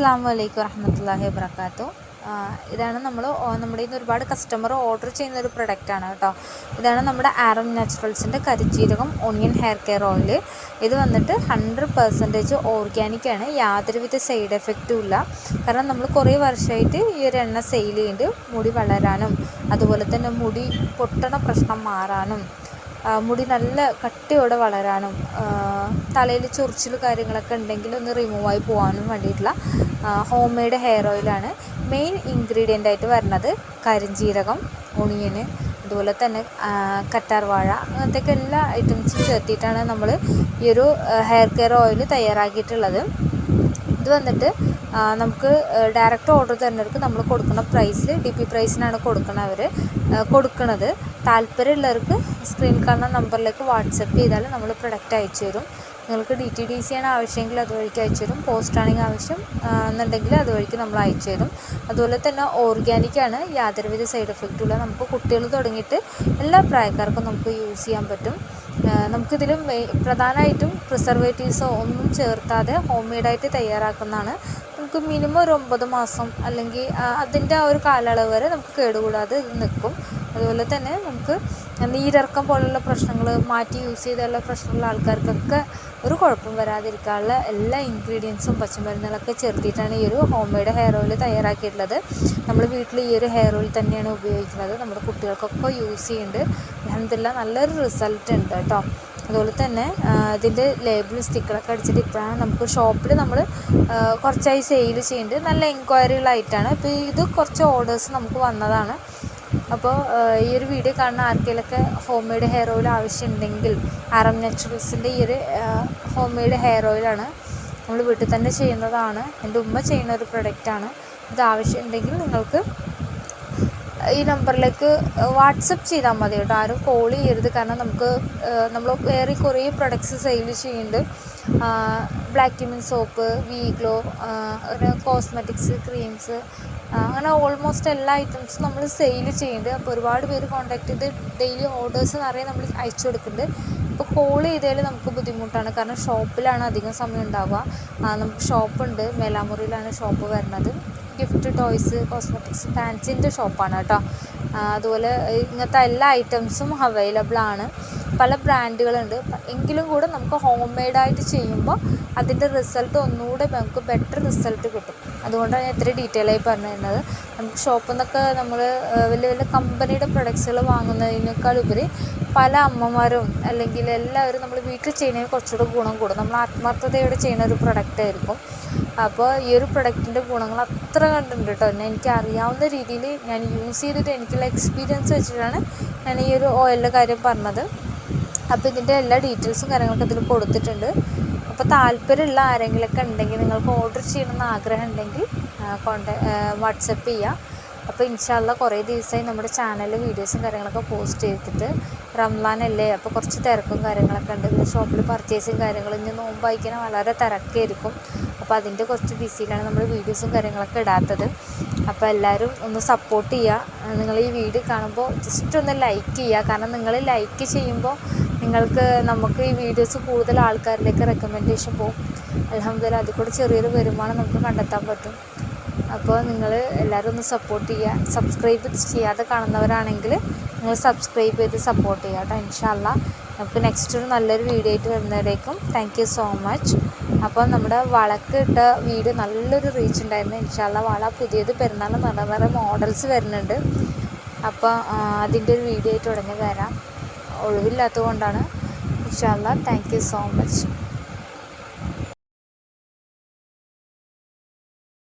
അസ്സാം വലൈക്കും വറഹമത്തല്ലാഹി വാബർക്കാത്തു ഇതാണ് നമ്മൾ നമ്മുടെ ഇന്ന് ഒരുപാട് കസ്റ്റമർ ഓർഡർ ചെയ്യുന്ന ഒരു പ്രൊഡക്റ്റാണ് കേട്ടോ. ഇതാണ് നമ്മുടെ ആറം നാച്ചുറൽസിന്റെ കരിജീരകം ഒണിയൻ ഹെയർ കെയർ ഓയിൽ ഇത് വന്നിട്ട് ഹൺഡ്രഡ് പെർസെന്റേജ് ഓർഗാനിക്കാണ് യാതൊരുവിധ സൈഡ് എഫക്റ്റും ഇല്ല. കാരണം നമ്മൾ കുറേ വർഷമായിട്ട് ഈ ഒരു എണ്ണ സെയിൽ ചെയ്യുന്നുണ്ട് മുടി വളരാനും അതുപോലെ തന്നെ മുടി പൊട്ടണ പ്രശ്നം മാറാനും മുടി നല്ല കട്ടിയോടെ വളരാനും തലയിൽ ചൊറിച്ചിൽ കാര്യങ്ങളൊക്കെ ഉണ്ടെങ്കിൽ ഒന്ന് റിമൂവ് ആയി പോകാനും വേണ്ടിയിട്ടുള്ള ഹോം മെയ്ഡ് ഹെയർ ഓയിലാണ് മെയിൻ ഇൻഗ്രീഡിയന്റ് ആയിട്ട് വരുന്നത്. കരിഞ്ജീരകം ഒണിയന് അതുപോലെ തന്നെ കറ്റാർവാഴ അങ്ങനത്തെയൊക്കെ എല്ലാ ഐറ്റംസും ചേർത്തിട്ടാണ് നമ്മൾ ഈ ഒരു ഹെയർ കെയർ ഓയിൽ തയ്യാറാക്കിയിട്ടുള്ളത്. ഇത് വന്നിട്ട് നമുക്ക് ഡയറക്റ്റ് ഓർഡർ തരുന്നവർക്ക് നമ്മൾ കൊടുക്കുന്ന പ്രൈസ് ഡി പി പ്രൈസിനാണ് കൊടുക്കണവർ കൊടുക്കുന്നത് താല്പര്യമുള്ളവർക്ക് സ്ക്രീനിൽ കാണുന്ന നമ്പറിലേക്ക് വാട്സപ്പ് ചെയ്താൽ നമ്മൾ പ്രൊഡക്റ്റ് അയച്ചു തരും. നിങ്ങൾക്ക് ഡി ടി ഡി സി ആണ് ആവശ്യമെങ്കിൽ അതുവഴിക്ക് അയച്ചു തരും. പോസ്റ്റ് ആണെങ്കിൽ ആവശ്യം എന്നുണ്ടെങ്കിൽ അതുവഴിക്ക് നമ്മൾ അയച്ചു തരും. അതുപോലെ തന്നെ ഓർഗാനിക്കാണ് യാതൊരുവിധ സൈഡ് എഫക്റ്റും ഇല്ല നമുക്ക് കുട്ടികൾ തുടങ്ങിയിട്ട് എല്ലാ പ്രായക്കാർക്കും നമുക്ക് യൂസ് ചെയ്യാൻ പറ്റും. നമുക്കിതിൽ പ്രധാനമായിട്ടും പ്രിസർവേറ്റീവ്സോ ഒന്നും ചേർത്താതെ ഹോം മെയ്ഡായിട്ട് തയ്യാറാക്കുന്നതാണ് നമുക്ക് മിനിമം ഒരു ഒമ്പത് മാസം അല്ലെങ്കിൽ അതിന്റെ ആ ഒരു കാലയളവ് വരെ നമുക്ക് കേടുകൂടാതെ നിൽക്കും. അതുപോലെ തന്നെ നമുക്ക് നീരിറക്കം പോലുള്ള പ്രശ്നങ്ങൾ മാറ്റി യൂസ് ചെയ്തുള്ള പ്രശ്നമുള്ള ആൾക്കാർക്കൊക്കെ ഒരു കുഴപ്പം വരാതിരിക്കാനുള്ള എല്ലാ ഇൻഗ്രീഡിയൻസും പച്ചമരുന്നുകളൊക്കെ ചേർത്തിട്ടാണ് ഈ ഒരു ഹോം മെയ്ഡ് ഹെയർ ഓയിൽ തയ്യാറാക്കിയിട്ടുള്ളത്. നമ്മൾ വീട്ടിൽ ഈ ഒരു ഹെയർ ഓയിൽ തന്നെയാണ് ഉപയോഗിക്കുന്നത്. നമ്മുടെ കുട്ടികൾക്കൊക്കെ യൂസ് ചെയ്യുന്നുണ്ട്. അലഹമില്ല നല്ലൊരു റിസൾട്ട് ഉണ്ട് കേട്ടോ. അതുപോലെ തന്നെ ഇതിന്റെ ലേബിൾ സ്റ്റിക്കറൊക്കെ അടിച്ചിട്ട് ഇപ്പോഴാണ് നമുക്ക് ഷോപ്പിൽ നമ്മൾ കുറച്ചായി സെയിൽ ചെയ്യുന്നുണ്ട് നല്ല എൻക്വയറികളായിട്ടാണ് ഇപ്പോൾ ഇത് കുറച്ച് ഓർഡേഴ്സ് നമുക്ക് വന്നതാണ്. അപ്പോൾ ഈ ഒരു വീഡിയോ കാണുന്ന ആർക്കെങ്കിലൊക്കെ ഹോം മെയ്ഡ് ഹെയർ ഓയിൽ ആവശ്യമുണ്ടെങ്കിൽ ആറം നാച്ചുറൽസിന്റെ ഈ ഒരു ഹോം മെയ്ഡ് ഹെയർ ഓയിലാണ് നമ്മൾ വീട്ടിൽ തന്നെ ചെയ്യുന്നതാണ്. എന്റെ ഉമ്മ ചെയ്യുന്ന ഒരു പ്രൊഡക്റ്റാണ് ഇത് ആവശ്യമുണ്ടെങ്കിൽ നിങ്ങൾക്ക് ഈ നമ്പറിലേക്ക് വാട്സപ്പ് ചെയ്താൽ മതി കേട്ടോ. ആരും കോൾ ചെയ്യരുത്. കാരണം നമുക്ക് നമ്മൾ വേറെ കുറേ പ്രൊഡക്ട്സ് സെയിൽ ചെയ്യുന്നുണ്ട്. ബ്ലാക്ക് ടിമിൻ സോപ്പ് വീ ഗ്ലോ ഒരു കോസ്മെറ്റിക്സ് ക്രീംസ് അങ്ങനെ ഓൾമോസ്റ്റ് എല്ലാ ഐറ്റംസും നമ്മൾ സെയിൽ ചെയ്യുന്നുണ്ട്. അപ്പോൾ ഒരുപാട് പേര് കോൺടാക്ട് ചെയ്ത് ഡെയിലി ഓർഡേഴ്സ് നിറയെ നമ്മൾ അയച്ചു കൊടുക്കുന്നുണ്ട്. ഇപ്പോൾ കോൾ ചെയ്താൽ നമുക്ക് ബുദ്ധിമുട്ടാണ്. കാരണം ഷോപ്പിലാണ് അധികം സമയം ഉണ്ടാവുക. നമുക്ക് ഷോപ്പുണ്ട് മേലാമുറിയിലാണ് ഷോപ്പ് വരുന്നത്. ഗിഫ്റ്റ് ടോയ്സ് കോസ്മെറ്റിക്സ് ഫാൻസിന്റെ ഷോപ്പാണ് കേട്ടോ. അതുപോലെ ഇങ്ങനത്തെ എല്ലാ ഐറ്റംസും അവൈലബിൾ ആണ്. പല ബ്രാൻഡുകളുണ്ട് എങ്കിലും കൂടെ നമുക്ക് ഹോം മെയ്ഡായിട്ട് ചെയ്യുമ്പോൾ അതിന്റെ റിസൾട്ട് ഒന്നുകൂടെ നമുക്ക് ബെറ്റർ റിസൾട്ട് കിട്ടും. അതുകൊണ്ടാണ് ഞാൻ ഇത്രയും ഡീറ്റെയിൽ ആയി പറഞ്ഞു തരുന്നത് നമുക്ക് ഷോപ്പിൽ നിന്നൊക്കെ നമ്മൾ വലിയ വലിയ കമ്പനിയുടെ പ്രൊഡക്ട്സുകൾ വാങ്ങുന്നതിനേക്കാൾ ഉപരി പല അമ്മമാരും അല്ലെങ്കിൽ എല്ലാവരും നമ്മൾ വീട്ടിൽ ചെയ്യുന്നതിന് കുറച്ചുകൂടെ ഗുണം കൂടും. നമ്മൾ ആത്മാർത്ഥതയോടെ ചെയ്യുന്ന ഒരു പ്രൊഡക്റ്റ് ആയിരിക്കും. അപ്പോൾ ഈ ഒരു പ്രൊഡക്റ്റിന്റെ ഗുണങ്ങൾ അത്ര കണ്ടിട്ടുണ്ട് കേട്ടോ എന്നെ എനിക്ക് അറിയാവുന്ന രീതിയിൽ ഞാൻ യൂസ് ചെയ്തിട്ട് എനിക്കുള്ള എക്സ്പീരിയൻസ് വെച്ചിട്ടാണ് ഞാൻ ഈ ഒരു ഓയിലിന്റെ കാര്യം പറഞ്ഞത്. അപ്പോൾ ഇതിന്റെ എല്ലാ ഡീറ്റെയിൽസും കാര്യങ്ങളൊക്കെ ഇതിൽ കൊടുത്തിട്ടുണ്ട്. അപ്പോൾ താല്പര്യമുള്ള ആരെങ്കിലുമൊക്കെ ഉണ്ടെങ്കിൽ നിങ്ങൾക്ക് ഓർഡർ ചെയ്യണമെന്ന് ആഗ്രഹം ഉണ്ടെങ്കിൽ കോൺടാ വാട്സപ്പ് ചെയ്യുക അപ്പോൾ ഇൻഷാല്ല കുറേ ദിവസമായി നമ്മുടെ ചാനലിൽ വീഡിയോസും കാര്യങ്ങളൊക്കെ പോസ്റ്റ് ചെയ്തിട്ട് റംലാൻ അല്ലേ? അപ്പോൾ കുറച്ച് തിരക്കും കാര്യങ്ങളൊക്കെ ഉണ്ട്. പിന്നെ ഷോപ്പിൽ പർച്ചേസും കാര്യങ്ങളും ഇനി നോമ്പ് വായിക്കാൻ വളരെ തിരക്കായിരിക്കും. അപ്പോൾ അതിന്റെ കുറച്ച് ബിസിയിലാണ് നമ്മൾ വീഡിയോസും കാര്യങ്ങളൊക്കെ ഇടാത്തത്. അപ്പോൾ എല്ലാവരും ഒന്ന് സപ്പോർട്ട് ചെയ്യുക. നിങ്ങൾ ഈ വീഡിയോ കാണുമ്പോൾ ജസ്റ്റ് ഒന്ന് ലൈക്ക് ചെയ്യുക. കാരണം നിങ്ങൾ ലൈക്ക് ചെയ്യുമ്പോൾ നിങ്ങൾക്ക് നമുക്ക് ഈ വീഡിയോസ് കൂടുതൽ ആൾക്കാരിലേക്ക് റെക്കമെൻഡേഷൻ പോകും. അലഹമ്മദില്ല അതിൽ കൂടെ ചെറിയൊരു വരുമാനം നമുക്ക് കണ്ടെത്താൻ പറ്റും. അപ്പോൾ നിങ്ങൾ എല്ലാവരും ഒന്ന് സപ്പോർട്ട് ചെയ്യുക. സബ്സ്ക്രൈബ് ചെയ്യാതെ കാണുന്നവരാണെങ്കിൽ നിങ്ങൾ സബ്സ്ക്രൈബ് ചെയ്ത് സപ്പോർട്ട് ചെയ്യുക കേട്ടോ ഇൻഷാല്ല നമുക്ക് നെക്സ്റ്റ് ഒരു നല്ലൊരു വീഡിയോ ആയിട്ട് വരുന്നവരേക്കും താങ്ക് യു സോ മച്ച് അപ്പോൾ നമ്മുടെ വളക്ക് ഇട്ട വീട് നല്ലൊരു റീച്ച് ഉണ്ടായിരുന്നു ഇൻഷാല്ല വള പുതിയത് പെരുന്നാൾ നിറ നിറ മോഡൽസ് വരുന്നുണ്ട്. അപ്പോൾ അതിന്റെ ഒരു വീഡിയോ ആയിട്ട് ഉടനെ വരാം. ഒഴിവില്ലാത്തത് കൊണ്ടാണ് ഇൻഷാല്ല താങ്ക് യു സോ മച്ച്